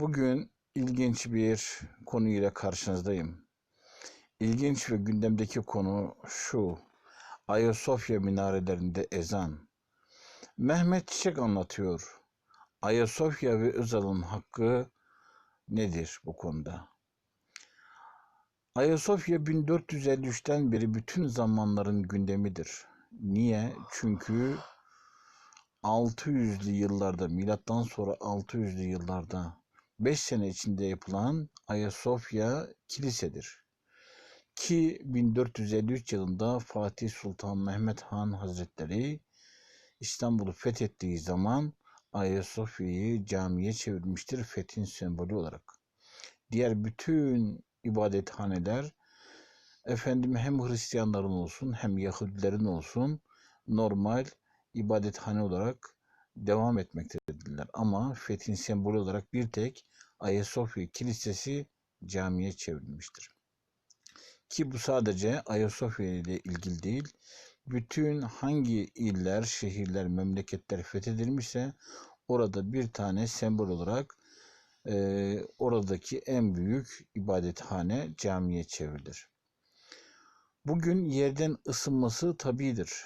Bugün ilginç bir konuyla karşınızdayım. İlginç ve gündemdeki konu şu. Ayasofya minarelerinde ezan. Mehmet Çiçek anlatıyor. Ayasofya ve Özal'ın hakkı nedir bu konuda? Ayasofya 1453'ten beri bütün zamanların gündemidir. Niye? Çünkü 600'lü yıllarda, milattan sonra 600'lü yıllarda 5 sene içinde yapılan Ayasofya kilisedir. Ki 1453 yılında Fatih Sultan Mehmet Han Hazretleri İstanbul'u fethettiği zaman Ayasofya'yı camiye çevirmiştir fethin sembolü olarak. Diğer bütün ibadethaneler efendim hem Hristiyanların olsun hem Yahudilerin olsun normal ibadethane olarak devam etmektedirler. Ama fethin sembolü olarak bir tek Ayasofya Kilisesi camiye çevrilmiştir. Ki bu sadece Ayasofya ile ilgili değil, bütün hangi iller, şehirler, memleketler fethedilmişse orada bir tane sembol olarak e, oradaki en büyük ibadethane camiye çevrilir. Bugün yerden ısınması tabidir.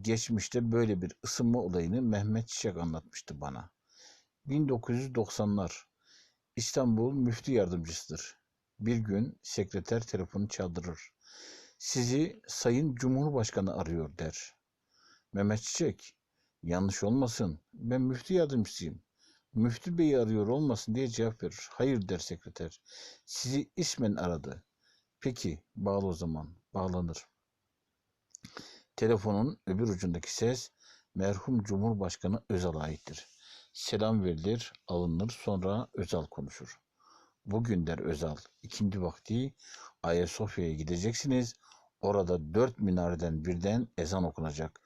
Geçmişte böyle bir ısınma olayını Mehmet Çiçek anlatmıştı bana. 1990'lar İstanbul müftü yardımcısıdır. Bir gün sekreter telefonu çaldırır. Sizi Sayın Cumhurbaşkanı arıyor der. Mehmet Çiçek, yanlış olmasın ben müftü yardımcısıyım. Müftü Bey'i arıyor olmasın diye cevap verir. Hayır der sekreter. Sizi ismen aradı. Peki bağlı o zaman. Bağlanır. Telefonun öbür ucundaki ses merhum Cumhurbaşkanı Özal'a aittir. Selam verilir, alınır, sonra Özal konuşur. Bugün der Özal, ikindi vakti Ayasofya'ya gideceksiniz. Orada dört minareden birden ezan okunacak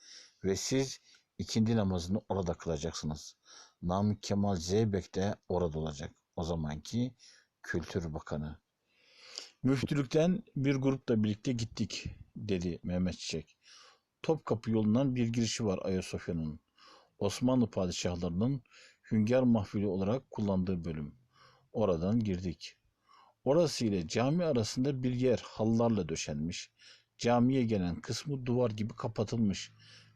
ve siz ikindi namazını orada kılacaksınız. Namık Kemal Zeybek de orada olacak. O zamanki Kültür Bakanı. Müftülükten bir grupla birlikte gittik dedi Mehmet Çiçek. Topkapı yolundan bir girişi var Ayasofya'nın. Osmanlı padişahlarının hünkâr mahfili olarak kullandığı bölüm. Oradan girdik. Orası ile cami arasında bir yer hallarla döşenmiş. Camiye gelen kısmı duvar gibi kapatılmış.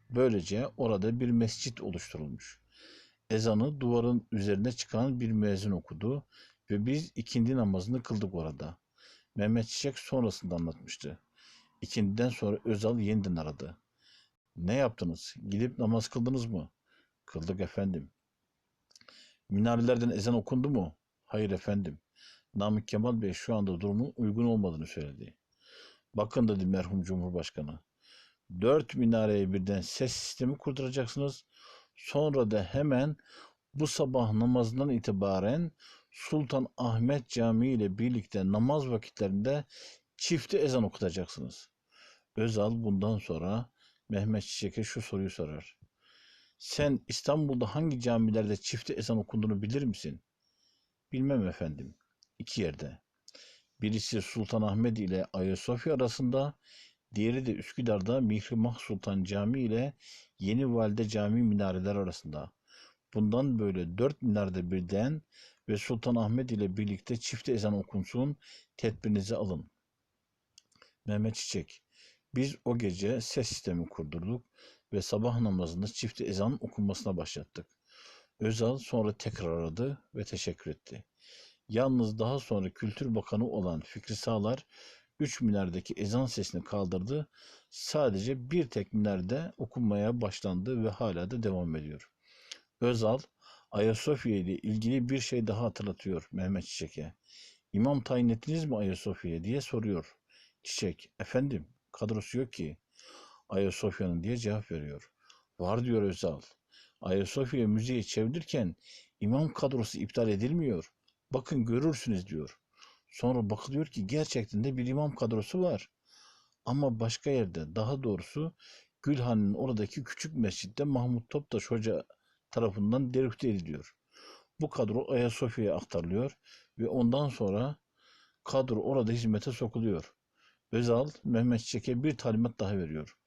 Böylece orada bir mescit oluşturulmuş. Ezanı duvarın üzerine çıkan bir müezzin okudu ve biz ikindi namazını kıldık orada. Mehmet Çiçek sonrasında anlatmıştı. İkindiden sonra Özal yeniden aradı. Ne yaptınız? Gidip namaz kıldınız mı? Kıldık efendim. Minarelerden ezan okundu mu? Hayır efendim. Namık Kemal Bey şu anda durumun uygun olmadığını söyledi. Bakın dedi merhum Cumhurbaşkanı. Dört minareye birden ses sistemi kurduracaksınız. Sonra da hemen bu sabah namazından itibaren Sultan Ahmet Camii ile birlikte namaz vakitlerinde çifte ezan okutacaksınız. Özal bundan sonra Mehmet Çiçek'e şu soruyu sorar. Sen İstanbul'da hangi camilerde çifte ezan okunduğunu bilir misin? Bilmem efendim. İki yerde. Birisi Sultanahmet ile Ayasofya arasında, diğeri de Üsküdar'da Mihrimah Sultan Camii ile Yeni Valide Camii minareler arasında. Bundan böyle dört minarede birden ve Sultanahmet ile birlikte çifte ezan okunsun, tedbirinizi alın. Mehmet Çiçek, biz o gece ses sistemi kurdurduk ve sabah namazında çift ezan okunmasına başlattık. Özal sonra tekrar aradı ve teşekkür etti. Yalnız daha sonra Kültür Bakanı olan Fikri Sağlar üç minardaki ezan sesini kaldırdı. Sadece bir tek minarede okunmaya başlandı ve hala da devam ediyor. Özal, Ayasofya ile ilgili bir şey daha hatırlatıyor Mehmet Çiçek'e. İmam tayin ettiniz mi Ayasofya'ya diye soruyor. Çiçek, efendim kadrosu yok ki. Ayasofya'nın diye cevap veriyor. Var diyor Özal. Ayasofya müzeye çevrilirken imam kadrosu iptal edilmiyor. Bakın görürsünüz diyor. Sonra bakılıyor ki gerçekten de bir imam kadrosu var. Ama başka yerde daha doğrusu Gülhan'ın oradaki küçük mescitte Mahmut Toptaş Hoca tarafından derüfte ediliyor. Bu kadro Ayasofya'ya aktarılıyor ve ondan sonra kadro orada hizmete sokuluyor. Özal Mehmet Çiçek'e bir talimat daha veriyor.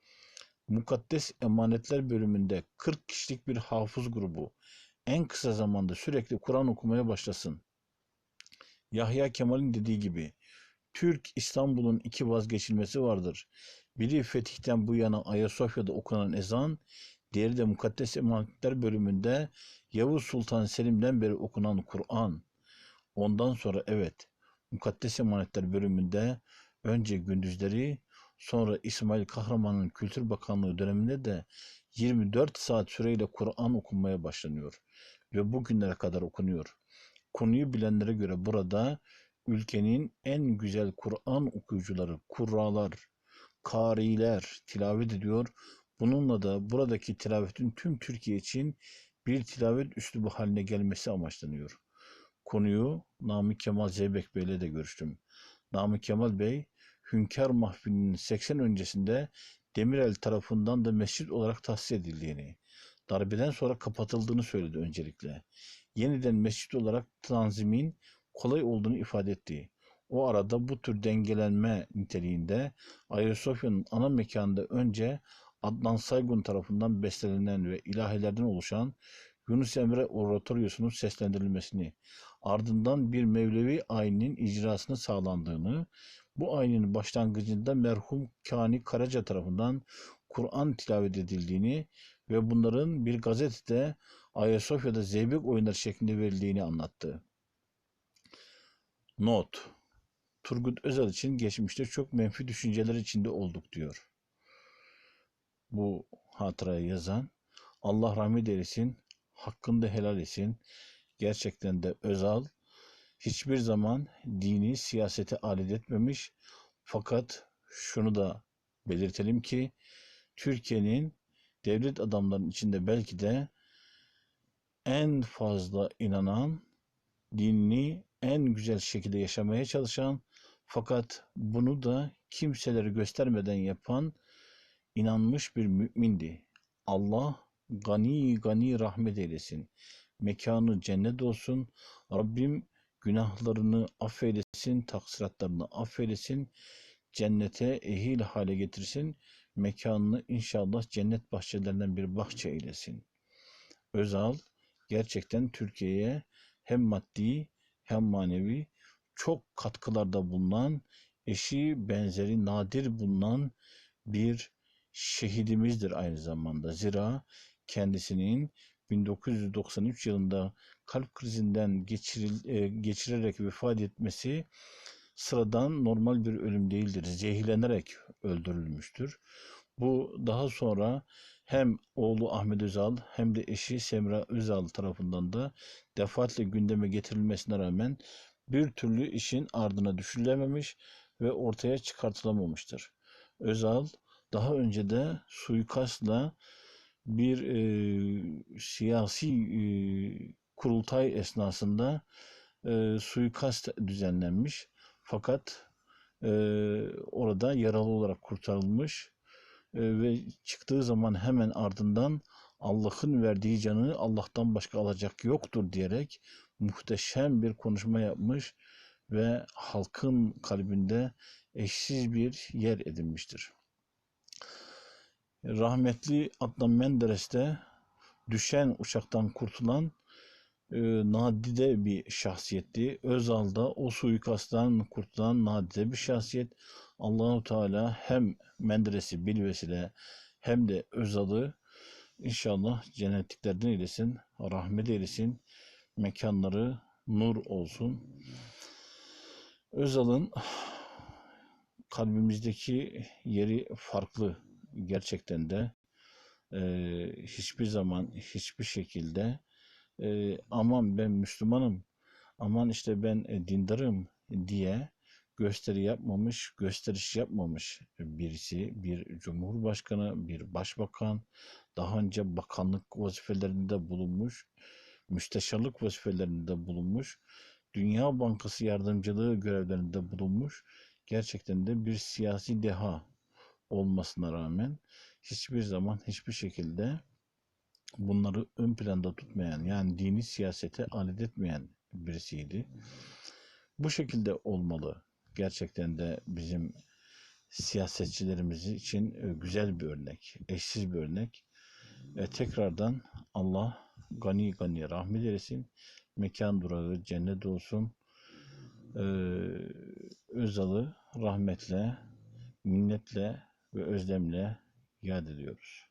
Mukaddes Emanetler bölümünde 40 kişilik bir hafız grubu en kısa zamanda sürekli Kur'an okumaya başlasın. Yahya Kemal'in dediği gibi Türk İstanbul'un iki vazgeçilmesi vardır. Biri fetihten bu yana Ayasofya'da okunan ezan, diğeri de Mukaddes Emanetler bölümünde Yavuz Sultan Selim'den beri okunan Kur'an. Ondan sonra evet, Mukaddes Emanetler bölümünde önce gündüzleri, sonra İsmail Kahraman'ın Kültür Bakanlığı döneminde de 24 saat süreyle Kur'an okunmaya başlanıyor ve bugünlere kadar okunuyor. Konuyu bilenlere göre burada ülkenin en güzel Kur'an okuyucuları, kurralar, kariler tilavet ediyor. Bununla da buradaki tilavetin tüm Türkiye için bir tilavet üslubu haline gelmesi amaçlanıyor. Konuyu Namık Kemal Zeybek Bey ile de görüştüm. Namık Kemal Bey, Hünkar Mahfili'nin 80 öncesinde Demirel tarafından da mescit olarak tahsis edildiğini, darbeden sonra kapatıldığını söyledi öncelikle. Yeniden mescit olarak tanzimin kolay olduğunu ifade etti. O arada bu tür dengelenme niteliğinde Ayasofya'nın ana mekanında önce Adnan Saygun tarafından bestelenen ve ilahilerden oluşan Yunus Emre Oratoryosu'nun seslendirilmesini, ardından bir Mevlevi ayinin icrasını sağlandığını, bu ayinin başlangıcında merhum Kani Karaca tarafından Kur'an tilavet edildiğini ve bunların bir gazetede Ayasofya'da zeybek oyunları şeklinde verildiğini anlattı. Not Turgut Özal için geçmişte çok menfi düşünceler içinde olduk diyor. Bu hatırayı yazan Allah rahmet eylesin, hakkında helal etsin. Gerçekten de Özal hiçbir zaman dini siyasete alet etmemiş. Fakat şunu da belirtelim ki Türkiye'nin devlet adamlarının içinde belki de en fazla inanan, dinini en güzel şekilde yaşamaya çalışan fakat bunu da kimseleri göstermeden yapan inanmış bir mümindi. Allah gani gani rahmet eylesin. Mekanı cennet olsun. Rabbim günahlarını affeylesin, taksiratlarını affeylesin. Cennete ehil hale getirsin. Mekanını inşallah cennet bahçelerinden bir bahçe eylesin. Özal gerçekten Türkiye'ye hem maddi hem manevi çok katkılarda bulunan, eşi benzeri nadir bulunan bir şehidimizdir aynı zamanda. Zira kendisinin 1993 yılında kalp krizinden geçiril, e, geçirerek vefat etmesi sıradan normal bir ölüm değildir. Zehirlenerek öldürülmüştür. Bu daha sonra hem oğlu Ahmet Özal hem de eşi Semra Özal tarafından da defaatle gündeme getirilmesine rağmen bir türlü işin ardına düşürülememiş ve ortaya çıkartılamamıştır. Özal daha önce de suikastla bir e, siyasi e, kurultay esnasında e, suikast düzenlenmiş. Fakat e, orada yaralı olarak kurtarılmış e, ve çıktığı zaman hemen ardından Allah'ın verdiği canı Allah'tan başka alacak yoktur diyerek muhteşem bir konuşma yapmış ve halkın kalbinde eşsiz bir yer edinmiştir. Rahmetli Adnan Menderes de düşen uçaktan kurtulan e, nadide bir şahsiyetti. Özal'da o suikasttan kurtulan nadide bir şahsiyet. Allahu Teala hem Menderes'i bilvesile hem de Özal'ı inşallah cennetliklerden eylesin, rahmet eylesin, mekanları nur olsun. Özal'ın kalbimizdeki yeri farklı gerçekten de e, hiçbir zaman hiçbir şekilde e, aman ben Müslümanım aman işte ben e, dindarım diye gösteri yapmamış, gösteriş yapmamış birisi, bir cumhurbaşkanı, bir başbakan, daha önce bakanlık vazifelerinde bulunmuş, müsteşarlık vazifelerinde bulunmuş, Dünya Bankası yardımcılığı görevlerinde bulunmuş, gerçekten de bir siyasi deha olmasına rağmen hiçbir zaman hiçbir şekilde bunları ön planda tutmayan yani dini siyasete alet etmeyen birisiydi. Bu şekilde olmalı. Gerçekten de bizim siyasetçilerimiz için e, güzel bir örnek, eşsiz bir örnek. Ve tekrardan Allah gani gani rahmet eylesin. Mekan durağı cennet olsun. Ee, Özal'ı rahmetle, minnetle ve özlemle yad ediyoruz.